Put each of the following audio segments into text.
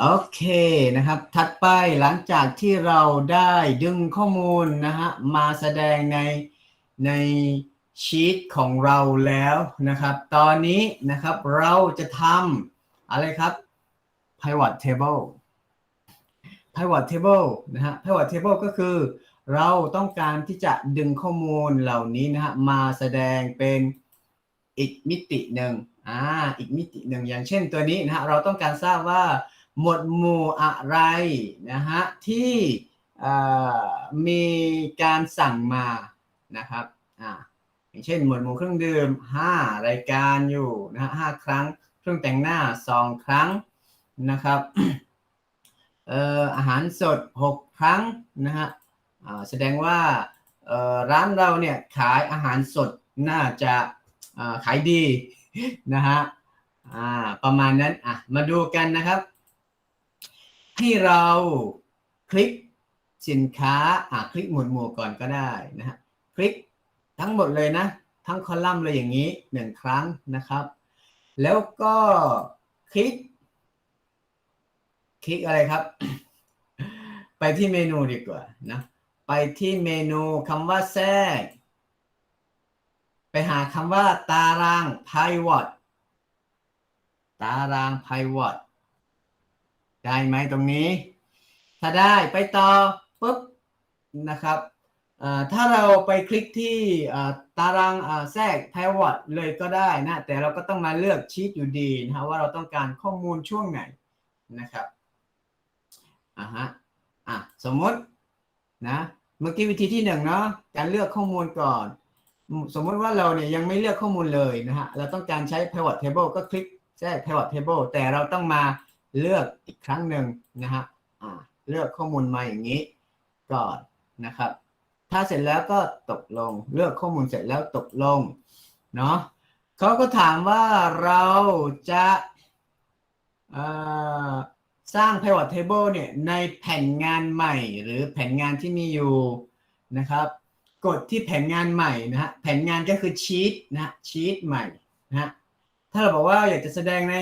โอเคนะครับ ถัดไปหลังจากที่เราได้ดึงข้อมูลนะฮะมาแสดงในในชีตของเราแล้วนะครับ ตอนนี้นะครับเราจะทำอะไรครับ pivot table pivot table นะฮะ pivot table ก็คือ เราต้องการที่จะดึงข้อมูลเหล่านี้นะฮะมาแสดงเป็นอีกมิติหนึ่งอ่าอีกมิติหนึ่งอย่างเช่นตัวนี้นะฮะเราต้องการทราบว่า หมวดหมู่อะไรนะฮะที่มีการสั่งมานะครับอ่าอย่างเช่นหมวดหมู่เครื่องดื่ม 5 รายการอยู่นะฮะห้าครั้ง เครื่องแต่งหน้า 2 ครั้งนะครับเอ่ออาหารสด 6 ครั้งนะฮะอ่าแสดงว่าร้านเราเนี่ยขายอาหารสดน่าจะขายดีนะฮะอ่าประมาณนั้นอะมาดูกันนะครับ ให้เราคลิกสินค้าอะคลิกหมวดหมู่ก่อนก็ได้นะฮะคลิกทั้งหมดเลยนะ ทั้งคอลัมน์เลยอย่างนี้หนึ่งครั้งนะครับ แล้วก็คลิก คลิกอะไรครับ ไปที่เมนูดีกว่านะไปที่เมนูคำว่าแทรก ไปหาคำว่าตาราง pivot ตาราง pivot ได้ไหมตรงนี้ ถ้าได้ไปต่อปุ๊บนะครับถ้าเราไปคลิกที่ตารางแทรก pivot เลยก็ได้นะแต่เราก็ต้องมาเลือกชีตอยู่ดีนะฮะว่าเราต้องการข้อมูลช่วงไหนนะครับอะฮะอะสมมตินะเมื่อกี้วิธีที่หนึ่งเนาะการเลือกข้อมูลก่อน สมมติว่าเราเนี่ยยังไม่เลือกข้อมูลเลยนะฮะเราต้องการใช้ pivot table ก็คลิกแทรก pivot table แต่เราต้องมา เลือกอีกครั้งหนึ่งนะฮะอ่าเลือกข้อมูลมาอย่างนี้ก่อนนะครับ ถ้าเสร็จแล้วก็ตกลงเลือกข้อมูลเสร็จแล้วตกลงเนาะเขาก็ถามว่าเราจะสร้าง pivot table เนี่ยในแผ่นงานใหม่หรือแผ่นงานที่มีอยู่นะครับกดที่แผนงานใหม่นะฮะแผนงานก็คือชีตนะฮะชีตใหม่นะฮะถ้าเราบอกว่าอยากจะแสดงใน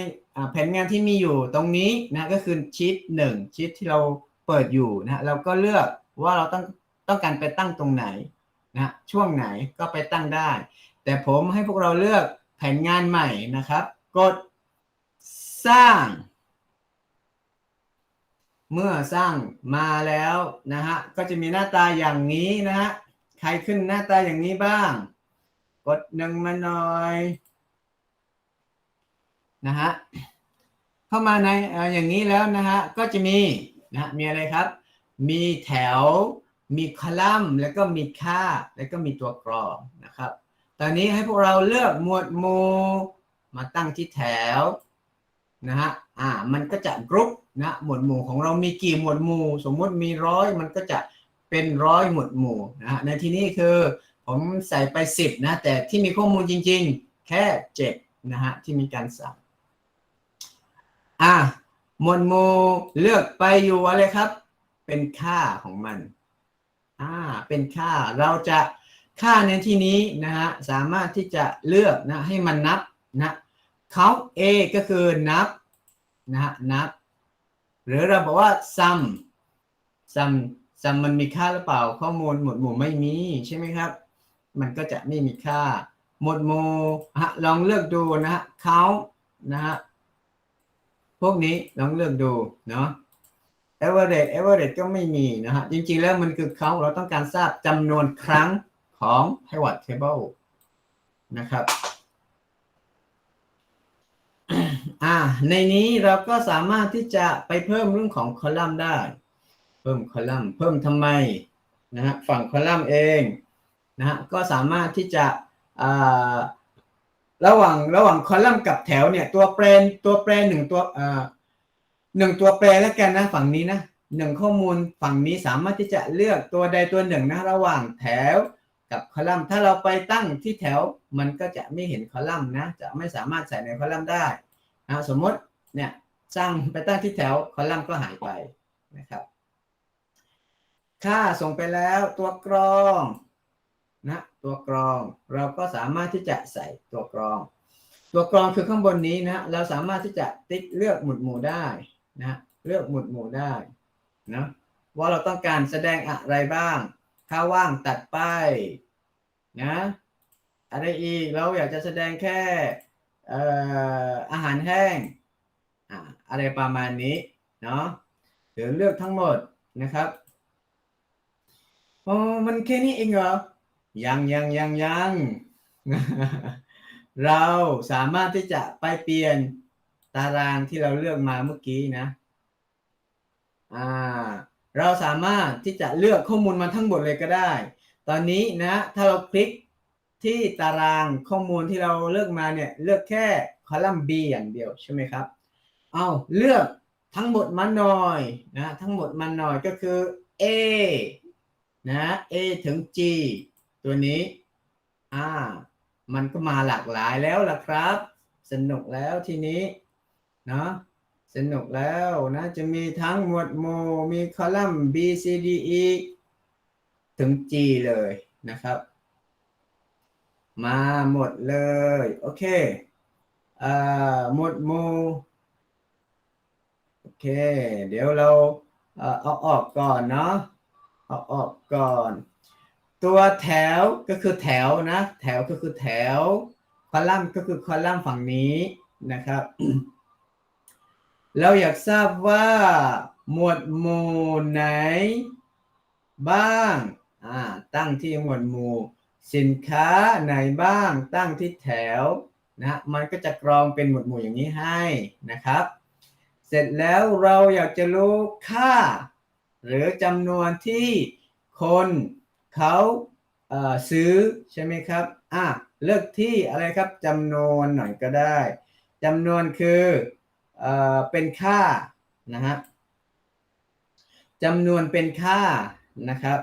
แผนงานที่มีอยู่ตรงนี้นะก็คือชีตหนึ่งชีตที่เราเปิดอยู่นะเราก็เลือกว่าเราต้องต้องการไปตั้งตรงไหนนะฮะช่วงไหนก็ไปตั้งได้ แต่ผมให้พวกเราเลือกแผนงานใหม่นะครับ กดสร้าง เมื่อสร้างมาแล้วนะฮะก็จะมีหน้าตาอย่างนี้นะฮะใครขึ้นหน้าตาอย่างนี้บ้าง กดหนึ่งมาหน่อย นะฮะเข้ามาในอย่างนี้แล้วนะฮะก็จะมีนะมีอะไรครับ มีแถว มีคอลัมน์ แล้วก็มีค่า แล้วก็มีตัวกรองนะครับ ตอนนี้ให้พวกเราเลือกหมวดหมู่มาตั้งที่แถวนะฮะอ่ามันก็จะกรุ๊ปนะหมวดหมู่ของเรามีกี่หมวดหมู่ สมมุติมีร้อยมันก็จะเป็นร้อยหมวดหมู่นะฮะในที่นี้คือผมใส่ไป 10นะแต่ที่มีข้อมูลจริงๆ แค่ 7 นะฮะที่มีการสั่ง อะหมวดหมู่เลือกไปอยู่อะไรครับ เป็นค่าของมัน อ่า เป็นค่า เราจะค่าในที่นี้นะฮะ สามารถที่จะเลือกนะให้มันนับนะเขา A ก็คือนับนะฮะ นับ หรือเราบอกว่า sum sum ซัมมันมีค่าหรือเปล่า ข้อมูลหมวดหมู่ไม่มีใช่ไหมครับ มันก็จะไม่มีค่า หมวดหมู่ฮะ ลองเลือกดูนะฮะเขานะฮะ พวกนี้ลองเลือกดูเนาะ average average ก็ไม่มีนะฮะ จริงๆแล้วมันคือเขาเราต้องการทราบจำนวนครั้งของ pivot table นะครับอ่าในนี้เราก็สามารถที่จะไปเพิ่มเรื่องของคอลัมน์ได้ เพิ่มคอลัมน์เพิ่มทำไมนะฮะฝั่งคอลัมน์เองนะฮะก็สามารถที่จะอ่า ระหว่างระหว่างคอลัมน์กับแถวเนี่ย ตัวแปรตัวแปรหนึ่งตัวอ่าหนึ่งตัวแปรแล้วกันนะฝั่งนี้นะหนึ่งข้อมูลฝั่งนี้สามารถที่จะเลือกตัวใดตัวหนึ่งนะระหว่างแถวกับคอลัมน์ถ้าเราไปตั้งที่แถวมันก็จะไม่เห็นคอลัมน์นะจะไม่สามารถใส่ในคอลัมน์ได้นะสมมติเนี่ยสร้างไปตั้งที่แถวคอลัมน์ก็หายไปนะครับ ค่าส่งไปแล้วตัวกรอง นะตัวกรองเราก็สามารถที่จะใส่ตัวกรอง ตัวกรองคือข้างบนนี้นะเราสามารถที่จะติ๊กเลือกหมุดหมู่ได้นะเลือกหมวดหมู่ได้นะว่าเราต้องการแสดงอะไรบ้างถ้าว่างตัดไปนะอะไรอีกเราอยากจะแสดงแค่ออาหารแห้งอะไรประมาณนี้เนาะหรือเลือกทั้งหมดนะครับโอ้มันแค่นี้เองเหรอ ยังยังยังยังเราสามารถที่จะไปเปลี่ยนตารางที่เราเลือกมาเมื่อกี้นะอ่าเราสามารถที่จะเลือกข้อมูลมาทั้งหมดเลยก็ได้ ตอนนี้นะถ้าเราคลิกที่ตารางข้อมูลที่เราเลือกมาเนี่ยเลือกแค่คอลัมน์ B อย่างเดียวใช่ไหมครับ เอาเลือกทั้งหมดมาหน่อยนะทั้งหมดมาหน่อยก็คือ A นะ A ถึง G ตัวนี้ อ่า มันก็มาหลากหลายแล้วล่ะครับ สนุกแล้วทีนี้เนาะสนุกแล้วนะจะมีทั้งหมวดหมู่มีคอลัมน์ B C D E ถึง G เลยนะครับ มาหมดเลย โอเคเอ่อหมวดหมู่โอเค เดี๋ยวเราเอ่ออาออกก่อนเนาะเอาออกก่อน ตัวแถวก็คือแถวนะ แถวก็คือแถว คอลัมน์ก็คือคอลัมน์ฝั่งนี้นะครับ เราอยากทราบว่าหมวดหมู่ไหน บ้างอ่าตั้งที่หมวดหมู่ สินค้าไหนบ้าง ตั้งที่แถวนะมันก็จะกรองเป็นหมวดหมู่อย่างนี้ให้นะครับ เสร็จแล้วเราอยากจะรู้ค่า หรือจำนวนที่คน เขาซื้อใช่ไหมครับอะเลือกที่อะไรครับจำนวนหน่อยก็ได้จำนวนคือเอเป็นค่านะฮะจำนวนเป็นค่านะครับ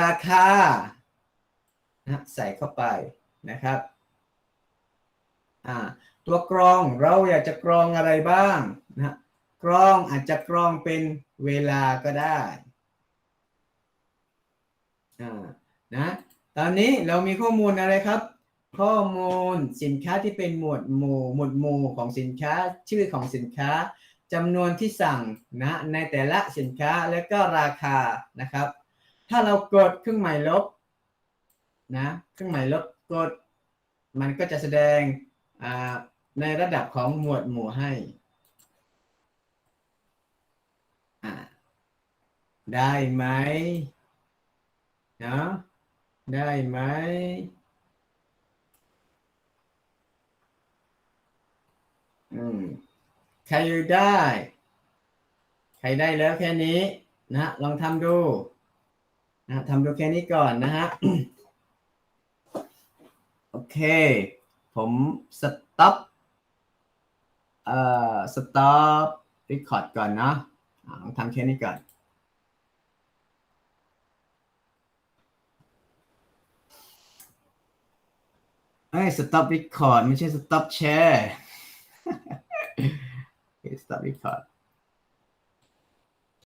ราคานะใส่เข้าไปนะครับอ่าตัวกรองเราอยากจะกรองอะไรบ้างนะกรองอาจจะกรองเป็นเวลาก็ได้ นะตอนนี้เรามีข้อมูลอะไรครับ ข้อมูลสินค้าที่เป็นหมวดหมู่หมวดหมู่ของสินค้าชื่อของสินค้าจำนวนที่สั่งนะในแต่ละสินค้าและก็ราคานะครับ ถ้าเรากดเครื่องหมายลบนะเครื่องหมายลบกด มันก็จะแสดงในระดับของหมวดหมู่ให้ได้ไหม นาะได้ไหมอืมใครได้ ใครได้แล้วแค่นี้นะ ลองทำดูนะทำดูแค่นี้ก่อนนะฮะ โอเค ผมสต็อปเอ่อสต็อปรีคอร์ดก่อนเนาะอ่าลองทำแค่นี้ก่อน เอ้ย stop record ไม่ใช่ stop share stop record